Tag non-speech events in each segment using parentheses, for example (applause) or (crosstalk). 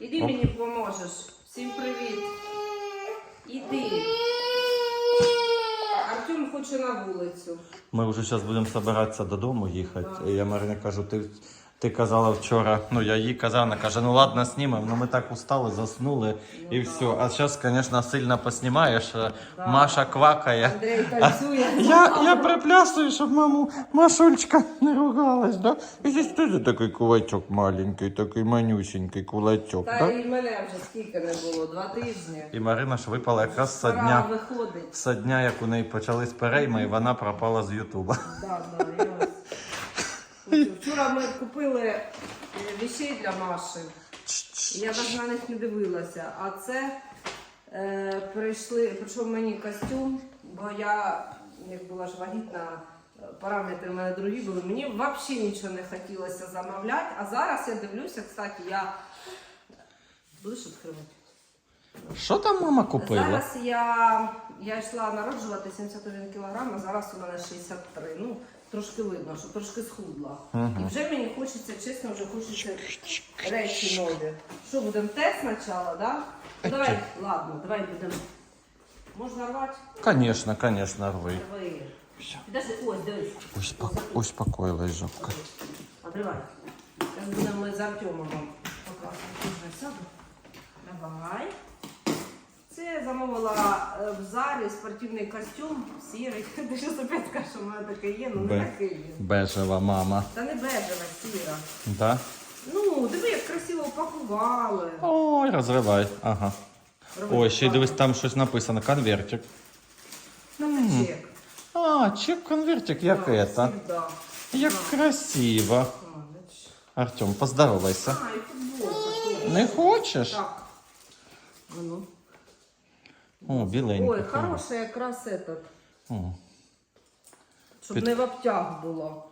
Іди мені поможеш. Всім привіт. Іди. Артем хоче на вулицю. Ми вже зараз будемо збиратися додому їхати. Я Марині кажу, ти, ти казала вчора, ну я їй казав, вона каже, ну ладно, знімемо, ну ми так устали, заснули і все. А зараз, звісно, сильно поснімаєш, е, Маша квакає. Андрій танцює. Я, я приплясую, щоб маму Машульчка не ругалась, да? І здесь теж такий кулачок маленький, такий манюсенький кулачок, Та да? і мене вже скільки не було, два тижні. І Марина ж випала якраз со дня, виходить. со дня, як у неї почались перейми, і вона пропала з Ютуба. Да, да, я. Вчора ми купили е, вещей для Маші. Я навіть на них не дивилася. А це е, прийшли, прийшов мені костюм, бо я, як була ж вагітна, параметри в мене другі були. Мені взагалі нічого не хотілося замовляти. А зараз я дивлюся, кстати, я. Будеш відкривати? Що там мама купила? Зараз я, я йшла народжувати 71 кг, а зараз у мене 63. Ну, трошки видно, що трошки схудла. І вже мені хочеться, чесно, вже хочеться речі нові. Що, будемо те спочатку, да? Ну, давай, ладно, давай будемо. Можна рвати? Конечно, конечно, рви. Давай. Підожди, ось, дивись. Успо- Успокоилась жопка. Отривай. Зараз будемо ми з Артемом вам показувати. Сяду. Давай. Це я замовила е, в залі спортивний костюм сірий. (laughs) Ти що опять скажеш, що в мене таке є, ну не Бе- такий він. Бежева мама. Та не бежева, сіра. Да? Ну, диви, як красиво упакували. Ой, розривай. Ага. Ой, ще й дивись, там щось написано. Конвертик. Та це чек. А, чек конвертик, як Да, это. всегда. Як красиво. А, бачиш. Артем, поздоровайся. А, і футболка. Не хочеш? Так. А ну. О. Ой, хороший якраз этот. О, Щоб Під- не в обтяг було.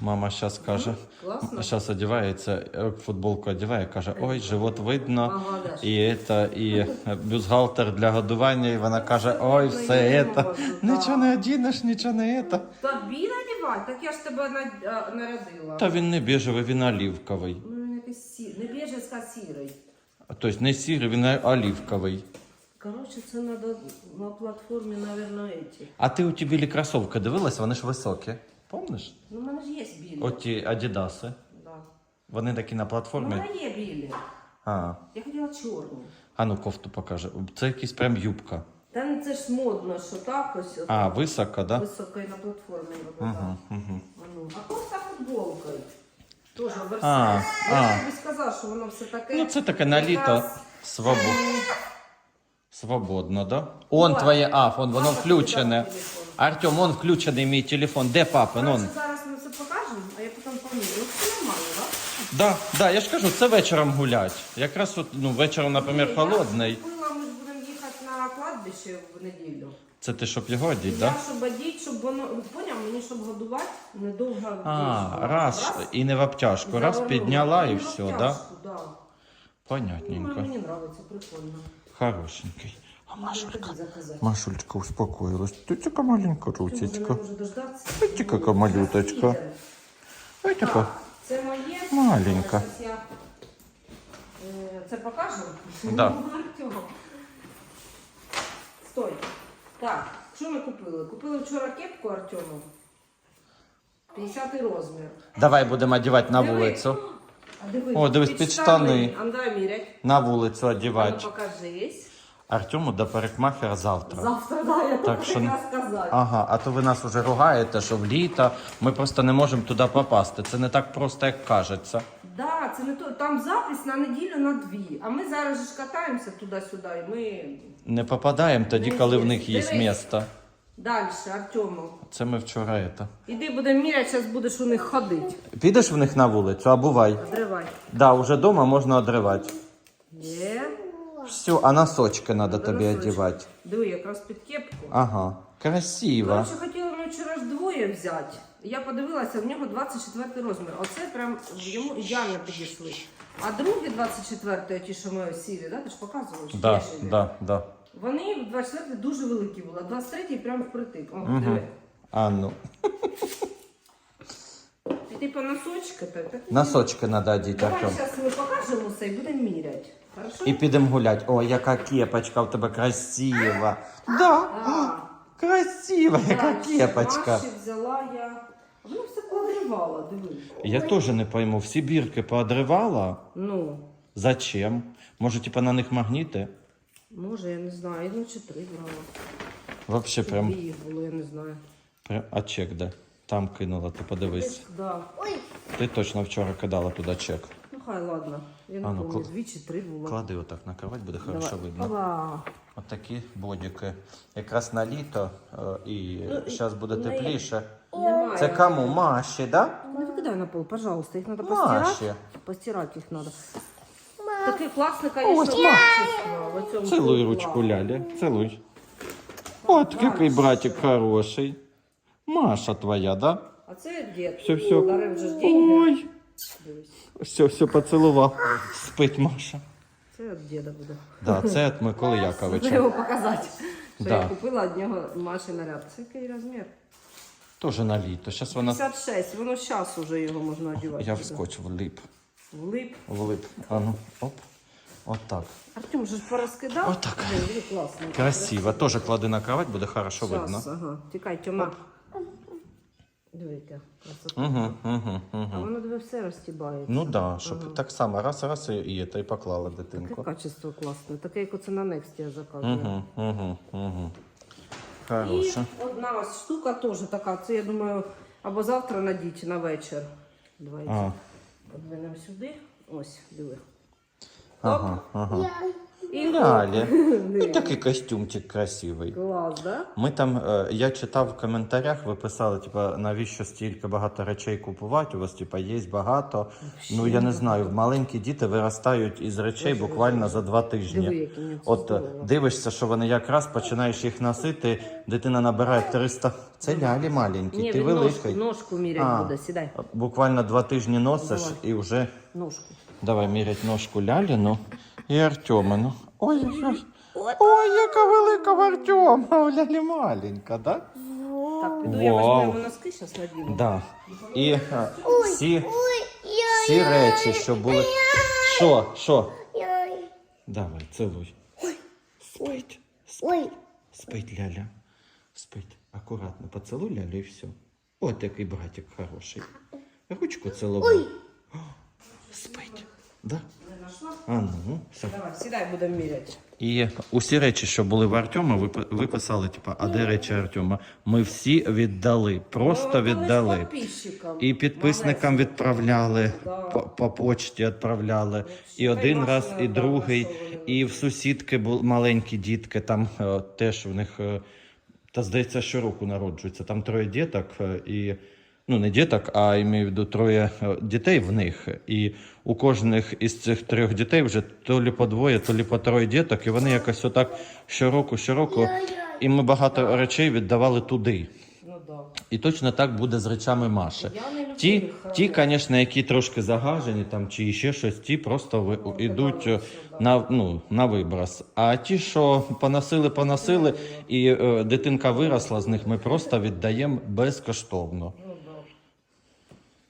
Мама зараз каже. Класно. Зараз одягається, е, футболку одягає, каже, ой, живот видно. Ага, да. І, это, і бюстгальтер для годування, і вона каже, ой, Ну, все я не это. можу, Нічого да. не одінеш, нічого не это. Тобі надівати? Так я ж тебе на- а, народила. Та він не біжевий, він олівковий. Ну, він якийсь сі... Не біжець, а сірий. Тобто не сірий, він олівковий. Коротше, це треба на платформі, мабуть, эти. А ти у ті білі кросовки дивилась, вони ж високі. Помниш? Ну, в мене ж є білі. Оті Адідаси. Да. Вони такі на У платформі. мене є білі. А. Я хотіла чорні. А ну кофту покаже. Це якийсь прям юбка. Та ну це ж модно, що так ось. от А, висока, да? Високо і на платформі робила. Угу, угу. А ну, А кофта футболкою. Тоже А, версія. а. Я тобі сказав, що воно все таке. Ну це таке на літо. якраз, Свободно. да? Он Вот. твоє, а, вон, воно Папа включене. Артем, он включений мій телефон. Де папа? Ну, он. зараз ми все покажемо, а я потім помірю. Ну, це нормально, так? Да, да, я ж кажу, це вечором гулять. Якраз от, ну, вечором, наприклад, Я холодний. купила, ми ж будемо їхати на кладбище в неділю. Це ти щоб його одіть, Я да? щоб одіть, щоб воно, поняв, мені щоб годувати недовго. А, вийшло. раз, і не в обтяжку, раз завернула. підняла і Ну, все, да? обтяжку, да? Ну, Понятненько. мені подобається, прикольно. Хорошенький. А Машулька. Машулька успокоилась. Ты така маленька можу? Ой, ти малюточка. Їде. Така. Це моє. Маленька. Е, Це покажу? Да. Стой. Так, що ми купили? Купили вчора кепку Артему. 50 розмір. Давай будемо одягати на Диви. вулицю. Диви, О, дивись, під штани. Ну, мірять. На вулицю ну, покажись. Артему до парикмахера завтра. Завтра, да, я Так що сказати. Ага, а то ви нас вже ругаєте, що в літо ми просто не можемо туди попасти. Це не так просто, як кажеться. Да, це не то. Там запис на неділю на дві. А ми зараз ж катаємося туди-сюди. І ми Не попадаємо тоді, Ну, коли в них є Дивись. Далі, Артему. Це ми вчора. Это. Іди будемо міряти, зараз будеш у них ходити. Підеш в них на вулицю, а бувай. Зривай. Да, уже дома можна одривати. Є. Все, а носочки треба тобі носочки. одягати. Диви, якраз під кепку. Ага, красиво. Коротше, хотіла ми вчора ж двоє взяти. Я подивилася, в нього 24 розмір. Оце прям йому ідеально підійшли. А другі 24, ті, що ми сірі, да? ти ж показував? що Да, да, да. Вони 24 дуже великі були, а 23 прям впритик. О, Угу. диви. А ну, І ти по носочки так? так носочки треба одіти, Давай Артем. зараз ми покажемо все і будемо міряти. Хорошо? І підемо гуляти. О, яка кепочка в тебе красива. Да. А, Красива, яка кепочка. Маші взяла я. А Вона все подривала, диви. Я теж не пойму, всі бірки поодривала. Ну, Зачем? Може, типа на них магніти? Може, я не знаю. Ну, чи три брала. Вообще прям, Дві їх було, я не знаю. прям. А чек де? Там кинула, ти подивись. Да. Ти точно вчора кидала туди чек. Ну, хай, ладно. Я не А, ну, пам'ятаю, дві чи три було. Клади отак на кровать, буде Давай. хорошо видно. Опа. От такі бодіки. Якраз на літо е, і Ну, і- зараз буде ну, і- тепліше. Немає. Це кому? Маші, да? Не викидай на пол, пожалуйста. Их надо постирать. Маші. Постирать их надо. Такий класний, конечно, Ось. Цілуй ручку Лялі, цілуй. От який братик хороший. Маша твоя, да? А це дід. Все, все. Дарив вже ж деньги. Ой. Дивись. Все, все поцілував. Спить Маша. Це від діда буде. Да, це від Миколи (laughs) Треба Яковича. його показати. Що Да. я купила від нього Маші наряд. Це який розмір? Тоже на літо. Зараз вона. 56. Воно зараз уже його можна одягати. Я вскочив влип. Влип. Влип. А ну, оп. От так. Артем же ж порозкидав. Отак. Блін, диви, класно. Красиво. Тоже клади на кровать, буде хорошо видно. Щас, ага. Тікай, Тьома. Дивіться, красота. Угу, угу, А угу. воно диви все розтібається. Ну да, щоб Ага. так само раз, раз і, і, та й поклала Таке дитинку. качество класне, таке, як оце на Нексті я заказую. Угу, угу, угу. І Хороше. одна ось штука теж така. Це я думаю, або завтра надіть на вечір. Давайте А, подвинемо сюди. Ось, диви. ага, ага. І Далі. І такий костюмчик красивий. Клас, да? Ми там, е, я читав в коментарях, ви писали, типа, навіщо стільки багато речей купувати? У вас, типа, є багато. Ну я не знаю, маленькі діти виростають із речей буквально за два Диви, тижні. які це От е, здорово. дивишся, що вони якраз починаєш їх носити, дитина набирає 300. Це лялі маленькі, Ні, ти він ножку, великий. ножку міряти А. буде, сідай. Буквально два тижні носиш Давай. і вже Ножку. давай мірять ножку Ляліну і Артемину. Ой, ой, ой, яка велика в Артема, (laughs) Лялі маленька, да? Так, піду я Вау. носки, зараз надіну. Да. І е, всі, всі речі, що були. Що? Що? Давай, цілуй. Спить. Ой, Спить Ляля. Спить. Акуратно поцілуй Лялю і все. От який братик хороший. Ручку цілував. Спить. Да? Знайшла? А ну, все. Давай, сідай, будемо міряти. І усі речі, що були в Артема, ви, ви писали, типа, а де речі Артема? Ми всі віддали, просто Ну, віддали. підписчикам. І підписникам Малесеньким. відправляли, Да. по, по почті відправляли. І один раз, і другий. І в сусідки були маленькі дітки, там е, теж в них, е, та здається, щороку народжуються. Там троє діток, е, і, ну не діток, а імею в виду троє е, дітей в них. І у кожних із цих трьох дітей вже то лі по двоє, то лі по троє діток, і вони якось отак щороку, щороку. І ми багато речей віддавали туди. Ну. І точно так буде з речами Маші. Ті, ті, звісно, які трошки загажені там чи ще щось, ті просто Ну, йдуть так, е, на, ну, на виброс. А ті, що поносили, поносили, і е, дитинка виросла з них, ми просто віддаємо безкоштовно.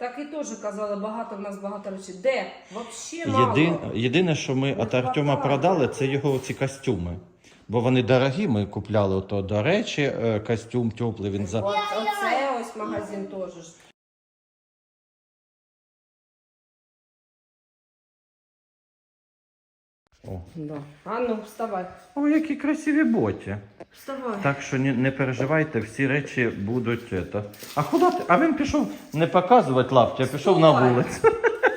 Так і теж казали, багато в нас багато речей. Де? Вообще мало. Єди, єдине, що ми от Артема продали, це його ці костюми. Бо вони дорогі, ми купляли ото, до речі, е, костюм теплий, він за. От, оце ось магазин теж. ж. О. Да. А ну, вставай. О, які красиві боті. Вставай. Так що не, не переживайте, всі речі будуть. Это. А куди ти? А він пішов не показувати лапті, а пішов на вулицю.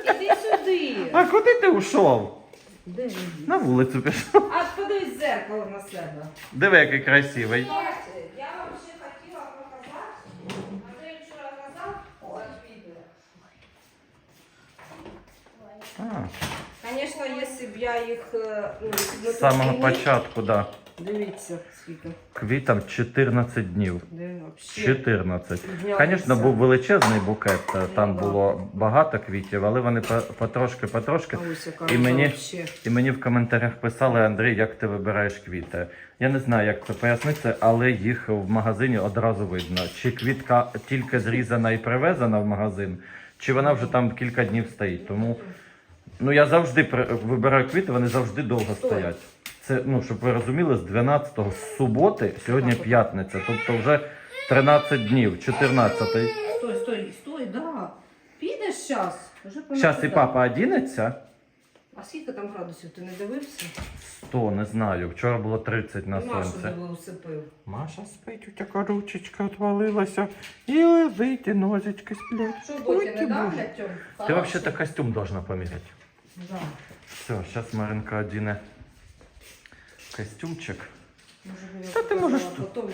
Іди сюди. А куди ти ушов? Де він? На вулицю пішов. А подивись в зеркало на себе. Диви, який красивий. Бачите, я вам ще хотіла показати, а ти вчора казав, ось відео. А, Звісно, якщо б я їх е, ну, ну, з самого початку, да. Дивіться, скільки. Квітам 14 днів. Де вообще? 14. Піднялися. Звісно, був величезний букет, е, там Ну, да. було багато квітів, але вони по- потрошки, потрошки. А ось яка І мені, вообще. і мені в коментарях писали, Андрій, як ти вибираєш квіти. Я не знаю, як це пояснити, але їх в магазині одразу видно. Чи квітка тільки зрізана і привезена в магазин, чи вона вже там кілька днів стоїть. Тому Ну я завжди при- вибираю квіти, вони завжди довго Стой. стоять. Це, ну, щоб ви розуміли, з 12 з суботи, сьогодні Так, п'ятниця, тобто вже 13 днів, 14. Стой, стой, стой, да. Підеш зараз. Вже Зараз і папа одінеться. А скільки там градусів? Ти не дивився? 100, не знаю. Вчора було 30 на Машу сонце. усипив. Маша спить, у тебе ручечка відвалилася. І лежить, і ножички сплять. Що, Ой, боті ти не боже. давлять, Тьом? Ти взагалі костюм должна поміряти. Да. Все, зараз Маринка одіне костюмчик. Може, Та ти можеш тут.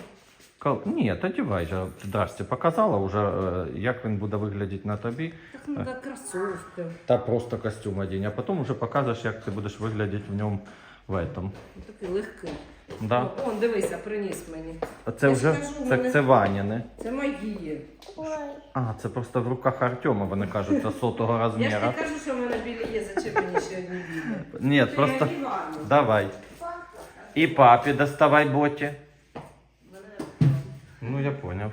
Кал... Ні, та дівай же. Здрасте, показала вже, е, як він буде виглядати на тобі. Так ну так кросовки. Та просто костюм одінь, а потім вже покажеш, як ти будеш виглядати в ньому в этом. Такий легкий. Да? О, он, дивися, приніс мені. А це Я вже ж кажу, це, мене- це Ваніни. Це мої. А, це просто в руках Артема, вони кажуть, це сотого Я ж не кажу, що в мене білі є, зачем мені ще одні білі. Ні, Це просто я Івану. давай. І папі доставай боті. Ну, я поняв.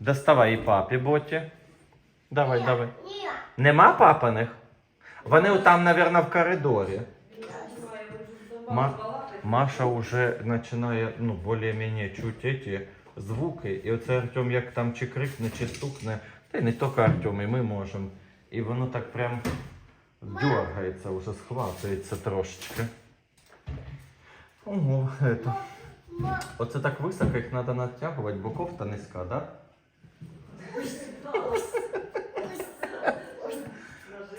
Доставай і папі боті. Давай, давай. Нема папиних? Вони там, мабуть, в коридорі. Ма- Маша уже починає ну, більш-менш чути эти звуки. І оце Артем як там чи крикне, чи стукне. Та й не тільки Артем, і ми можемо. І воно так прям дергається, вже схватується трошечки. Ого, это. Оце так високо, їх треба натягувати, бо кофта низька, да?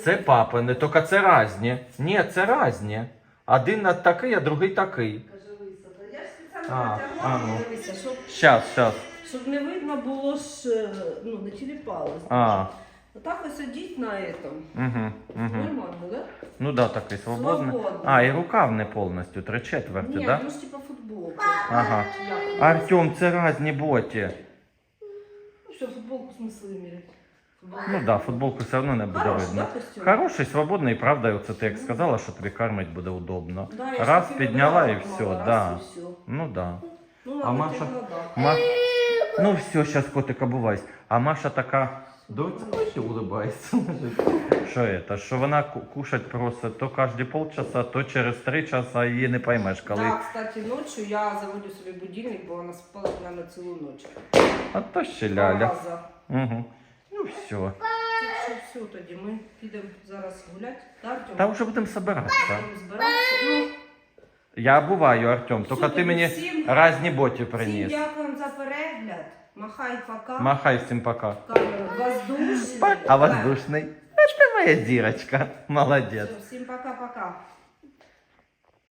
Це папини, тільки це різні. Ні, це різні. Один такий, а другий такий. Я ж А, спеціально а натягла, ну. дивися, щоб, Щас, щас. щоб не видно було ж, е, ну, не тіліпалось. А, Отак ось сидіть на этом. угу, угу. Нормально, да? Ну да, такий свободний. Свободний. А, і рукав не повністю, три четверті, Ні, да? ну ж типа футболка. Ага. Як? Артем, це різні боті. Ну що, футболку смисли міряти? Ну да, футболку все одно не буде Хороший, видно. да, костюм? Хороший, свободний, правда, оце ти як сказала, що тобі кормить буде удобно. Да, я ж Раз таки підняла вибирала, і все, думала, да. і все. Ну да. Ну, А Маша? Ма... Ну все, сейчас котик обувайся. А Маша така, доця, ой, улыбається. Що (laughs) это? Що вона ку- кушать просить то кожні полчаса, то через три часа її не поймеш, коли. Да, кстати, ночью я заводю собі будильник, бо вона спала з нами цілу ніч. А то ще Два ляля. рази. Угу. Ну все. Так що все, тоді ми підемо зараз гуляти. Да, Артем? Та вже будемо збиратися. Будемо збиратися. Ну, Я обуваю, Артем, тільки ти мені всім- різні боті всім приніс. дякуємо за перегляд. Махай пока. Махай всім пока. Воздушний. А воздушний. Це моя зірочка. Молодець. Всім пока-пока.